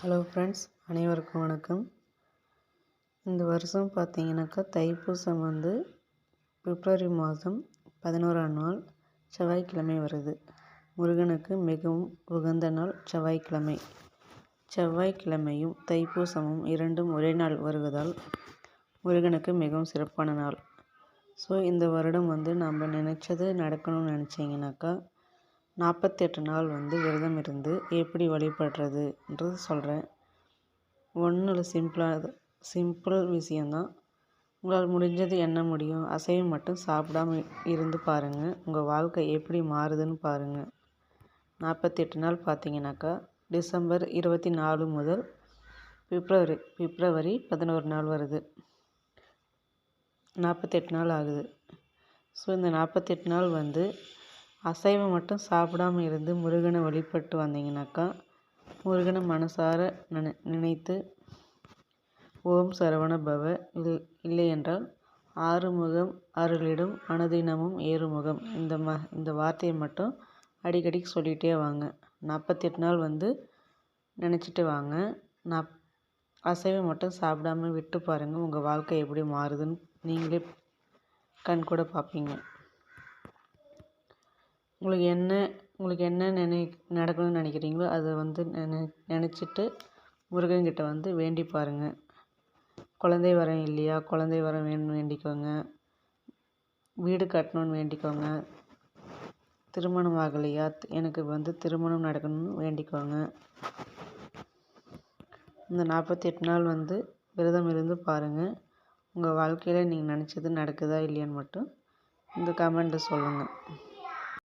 Hello friends அனைவருக்கும் வணக்கம். இந்த வருஷம் பார்த்தீங்கன்னாக்கா தைப்பூசம் வந்து பிப்ரவரி மாதம் பதினோராம் நாள் செவ்வாய்க்கிழமை வருது. முருகனுக்கு மிகவும் உகந்த நாள் செவ்வாய்க்கிழமை. செவ்வாய்க்கிழமையும் தைப்பூசமும் இரண்டும் ஒரே நாள் வருவதால் முருகனுக்கு மிகவும் சிறப்பான நாள். ஸோ இந்த வருடம் வந்து நம்ம நினச்சது நடக்கணும்னு நினச்சிங்கனாக்கா நாற்பத்தெட்டு நாள் வந்து விரதம் இருந்து எப்படி வழிபடுறதுன்றது சொல்கிறேன் ஒன்றும் சிம்பிளாக சிம்பிள் விஷயந்தான் உங்களால் முடிஞ்சது என்ன முடியும்? அசைவம் மட்டும் சாப்பிடாம இருந்து பாருங்கள் உங்கள் வாழ்க்கை எப்படி மாறுதுன்னு பாருங்கள் நாற்பத்தெட்டு நாள் பார்த்தீங்கன்னாக்கா டிசம்பர் இருபத்தி நாலு முதல் பிப்ரவரி பிப்ரவரி பதினோரு நாள் வருது. நாற்பத்தெட்டு நாள் ஆகுது. ஸோ இந்த நாற்பத்தெட்டு நாள் வந்து அசைவம் மட்டும் சாப்பிடாம இருந்து முருகனை வழிபட்டு வந்தீங்கனாக்கா முருகனை மனசார நினை நினைத்து ஓம் சரவண பவ இல் இல்லை என்றால் ஆறுமுகம் அருளிடும் அனுதினமும் ஏறுமுகம். இந்த ம இந்த வார்த்தையை மட்டும் அடிக்கடி சொல்லிகிட்டே வாங்க. நாற்பத்தெட்டு நாள் வந்து நினச்சிட்டு வாங்க. நாப் அசைவம் மட்டும் சாப்பிடாம விட்டு பாருங்கள் உங்கள் வாழ்க்கை எப்படி மாறுதுன்னு நீங்களே கண் கூட பார்ப்பீங்க உங்களுக்கு என்ன உங்களுக்கு என்ன நினை நடக்கணும்னு நினைக்கிறீங்களோ அதை வந்து நினை நினச்சிட்டு முருகன்கிட்ட வந்து வேண்டி பாருங்கள் குழந்தை வரம் இல்லையா? குழந்தை வரம் வேணும்னு வேண்டிக்கோங்க. வீடு கட்டணும்னு வேண்டிக்கோங்க. திருமணம் ஆகலையா? எனக்கு வந்து திருமணம் நடக்கணும்னு வேண்டிக்கோங்க. இந்த நாற்பத்தி எட்டு நாள் வந்து விரதம் இருந்து பாருங்கள் உங்கள் வாழ்க்கையில் நீங்கள் நினச்சது நடக்குதா இல்லையான்னு மட்டும் இந்த கமெண்ட்டை சொல்லுங்கள்